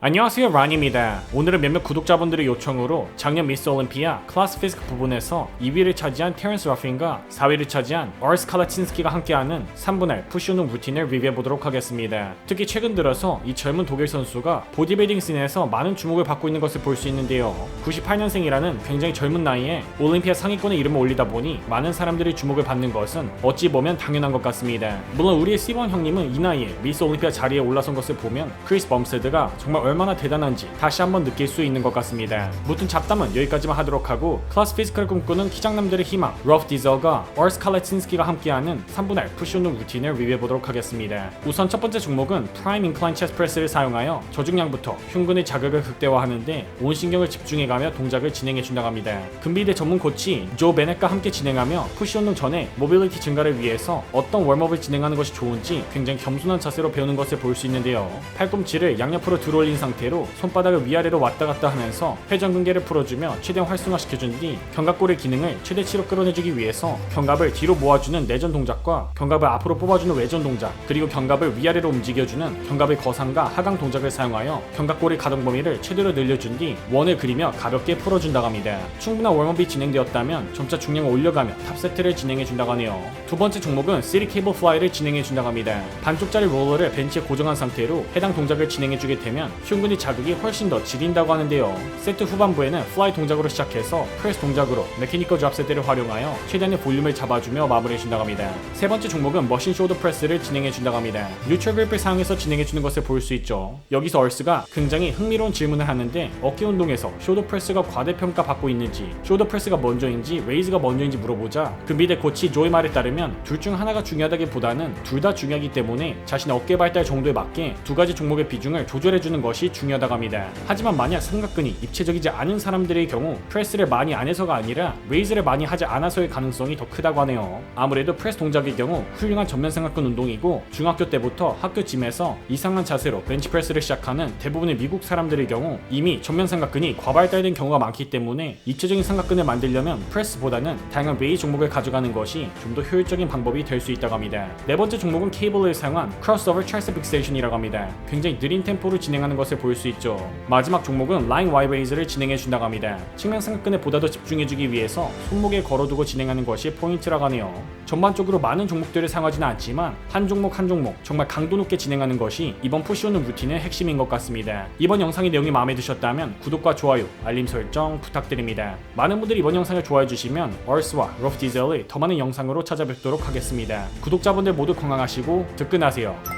안녕하세요 란입니다. 오늘은 몇몇 구독자분들의 요청으로 작년 미스 올림피아 클래스 피지크 부분에서 2위를 차지한 테런스 러핀과 4위를 차지한 어스 칼라친스키가 함께하는 3분할 푸시 운동 루틴을 리뷰해보도록 하겠습니다. 특히 최근 들어서 이 젊은 독일 선수가 보디빌딩 씬에서 많은 주목을 받고 있는 것을 볼 수 있는데요. 98년생이라는 굉장히 젊은 나이에 올림피아 상위권에 이름을 올리다 보니 많은 사람들이 주목을 받는 것은 어찌 보면 당연한 것 같습니다. 물론 우리의 시번 형님은 이 나이에 미스 올림피아 자리에 올라선 것을 보면 크리스 범세드가 정말 얼마나 대단한지 다시 한번 느낄 수 있는 것 같습니다. 무튼 잡담은 여기까지만 하도록 하고 클래스 피지컬을 꿈꾸는 키장남들의 희망 러프 디zel과 얼스 칼레친스키가 함께하는 3분할 푸시 운동 루틴을 리뷰해보도록 하겠습니다. 우선 첫 번째 종목은 프라임 인클라인 체스 프레스를 사용하여 저중량부터 흉근의 자극을 극대화하는데 온 신경을 집중해가며 동작을 진행해준다고 합니다. 금비대 전문 코치 조 베넷과 함께 진행하며 푸시 운동 전에 모빌리티 증가를 위해서 어떤 웜업을 진행하는 것이 좋은지 굉장히 겸손한 자세로 배우는 것을 볼 수 있는데요. 팔꿈치를 양옆으로 들어올린 상태로 손바닥을 위아래로 왔다 갔다 하면서 회전근개를 풀어주며 최대한 활성화시켜준 뒤 견갑골의 기능을 최대치로 끌어내주기 위해서 견갑을 뒤로 모아주는 내전 동작과 견갑을 앞으로 뽑아주는 외전 동작 그리고 견갑을 위아래로 움직여주는 견갑의 거상과 하강 동작을 사용하여 견갑골의 가동 범위를 최대로 늘려준 뒤 원을 그리며 가볍게 풀어준다고 합니다. 충분한 웜업이 진행되었다면 점차 중량을 올려가며 탑세트를 진행해준다고 하네요. 두 번째 종목은 시리 케이블 플라이를 진행해준다고 합니다. 반쪽짜리 롤러를 벤치에 고정한 상태로 해당 동작을 진행해주게 되면 흉근의 자극이 훨씬 더 지린다고 하는데요. 세트 후반부에는 플라이 동작으로 시작해서 프레스 동작으로 메케니컬 잡 세트를 활용하여 최대한의 볼륨을 잡아주며 마무리해 준다고 합니다. 세 번째 종목은 머신 쇼더 프레스를 진행해 준다고 합니다. 뉴트럴 그립을 사용해서 진행해 주는 것을 볼 수 있죠. 여기서 얼스가 굉장히 흥미로운 질문을 하는데 어깨 운동에서 쇼더 프레스가 과대평가 받고 있는지 쇼더 프레스가 먼저인지 레이즈가 먼저인지 물어보자 그 미대 코치 조이 말에 따르면 둘 중 하나가 중요하다기보다는 둘 다 중요하기 때문에 자신의 어깨 발달 정도에 맞게 두 가지 종목의 비중을 조절해 주는 것이 중요하다고 합니다. 하지만 만약 삼각근이 입체적이지 않은 사람들의 경우 프레스를 많이 안 해서가 아니라 레이즈를 많이 하지 않아서의 가능성이 더 크다고 하네요. 아무래도 프레스 동작의 경우 훌륭한 전면 삼각근 운동이고 중학교 때부터 학교 짐에서 이상한 자세로 벤치프레스를 시작하는 대부분의 미국 사람들의 경우 이미 전면 삼각근이 과발달된 경우가 많기 때문에 입체적인 삼각근을 만들려면 프레스보다는 다양한 웨이 종목을 가져가는 것이 좀 더 효율적인 방법이 될 수 있다고 합니다. 네 번째 종목은 케이블을 사용한 크로스오버 트라이셉 픽세이션이라고 합니다. 굉장히 느린 템포로 진행하는 것을 볼 수 있죠. 마지막 종목은 라인 와이 레이즈를 진행해 준다고 합니다. 측면 삼각근에 보다 더 집중해주기 위해서 손목에 걸어두고 진행하는 것이 포인트라고 하네요. 전반적으로 많은 종목들을 사용하지는 않지만 한 종목 한 종목 정말 강도 높게 진행하는 것이 이번 푸시오는 루틴의 핵심인 것 같습니다. 이번 영상의 내용이 마음에 드셨다면 구독과 좋아요, 알림 설정 부탁드립니다. 많은 분들이 이번 영상을 좋아해 주시면 얼스와 러프 디젤의 더 많은 영상으로 찾아뵙도록 하겠습니다. 구독자분들 모두 건강하시고 득근하세요.